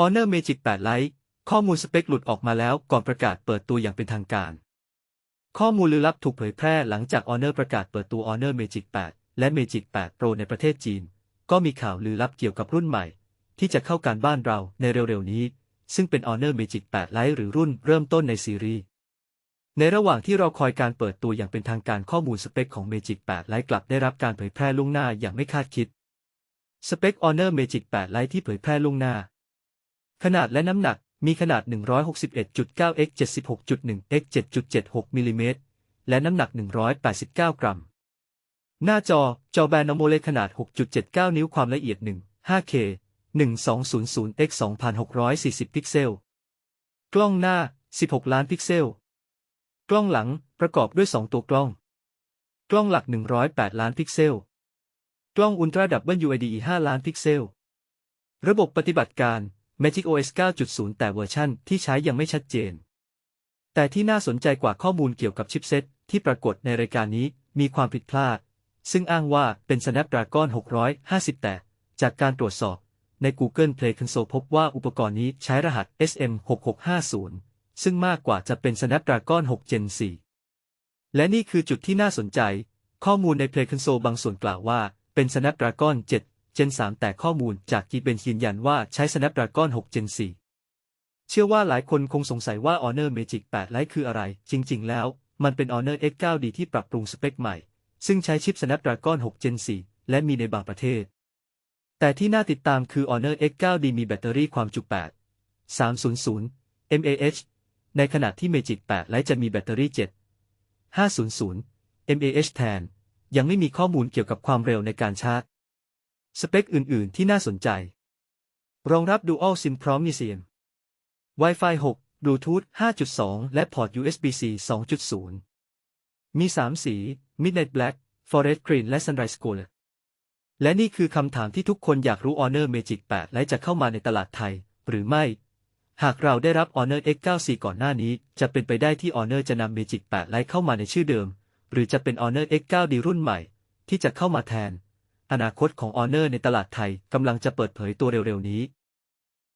Honor Magic 8 Lite ข้อมูลสเปคหลุดออกมาแล้วก่อนประกาศเปิดตัวอย่างเป็นทางการ ข้อมูลลึกลับถูกเผยแพร่หลังจาก Honor ประกาศเปิดตัว Honor Magic 8 และ Magic 8 Pro ในประเทศจีน ก็มีข่าวลือลับเกี่ยวกับรุ่นใหม่ ที่จะเข้าการบ้านเราในเร็วๆนี้ ซึ่งเป็น Honor Magic 8 Lite หรือรุ่นเริ่มต้นในซีรีส์ในระหว่างที่เราคอยการเปิดตัวอย่างเป็นทางการข้อมูลสเปคของ Magic 8 Lite กลับได้รับการเผยแพร่ล่วงหน้าอย่างไม่คาดคิด สเปค Honor Magic 8 Lite ที่เผยแพร่ล่วงหน้า ขนาดและน้ำหนักมีขนาด 161.9 x 76.1 x 7.76 มิลลิเมตร และน้ำหนัก 189 กรัม หน้าจอ จอแบนอโมเลขนาด 6.79 นิ้วความละเอียด 1 5K 1200 x 2640 พิกเซล กล้องหน้า 16 ล้านพิกเซล กล้องหลังประกอบด้วย 2 ตัวกล้อง กล้องหลัก 108 ล้านพิกเซล กล้องอุลตราดับเบิล UID 5ล้านพิกเซล ระบบปฏิบัติการ Magic OS 9.0 แต่เวอร์ชั่นที่ใช้ยังไม่ชัดเจน แต่ที่น่าสนใจกว่าข้อมูลเกี่ยวกับชิปเซ็ตที่ปรากฏในรายการนี้มีความผิดพลาด ซึ่งอ้างว่าเป็น Snapdragon 650 แต่จากการตรวจสอบใน Google Play Console พบว่าอุปกรณ์นี้ใช้รหัส SM6650 ซึ่งมากกว่าจะเป็น Snapdragon 6 Gen 4 และนี่คือจุดที่น่าสนใจ ข้อมูลใน Play Console บางส่วนกล่าวว่าเป็น Snapdragon 7 Gen 3 แต่ข้อมูลจาก Geekbench ยืนยันว่าใช้ Snapdragon 6 Gen 4 เชื่อว่าหลายคนคงสงสัยว่า Honor Magic 8 Lite คืออะไร จริง ๆ แล้ว มันเป็น Honor X9D ที่ปรับปรุงสเปคใหม่ ซึ่งใช้ชิป Snapdragon 6 Gen 4 และมีในบางประเทศ แต่ที่น่าติดตามคือ Honor X9D มีแบตเตอรี่ความจุ 8 300 mAh ในขณะที่ Magic 8 Lite จะมีแบตเตอรี่ 7 500 mAh แทน ยังไม่มีข้อมูลเกี่ยวกับความเร็วในการชาร์จ สเปคอื่น ๆ ที่น่าสนใจ รองรับ Dual SIM พร้อมมีเสียง Wi-Fi 6 Bluetooth 5.2 และพอร์ต USB-C 2.0 มี 3 สี Midnight Black Forest Green และ Sunrise Gold และนี่คือคำถามที่ทุกคนอยากรู้ Honor Magic 8 และจะเข้ามาในตลาดไทย หรือไม่ หากเราได้รับ Honor X94 ก่อนหน้านี้ จะเป็นไปได้ที่ Honor จะนำ Magic 8 Lite เข้ามาในชื่อเดิม หรือจะเป็น Honor X9D รุ่นใหม่ ที่จะเข้ามาแทน อนาคตของออเนอร์ในตลาดไทยกำลังจะเปิดเผยตัวเร็วๆนี้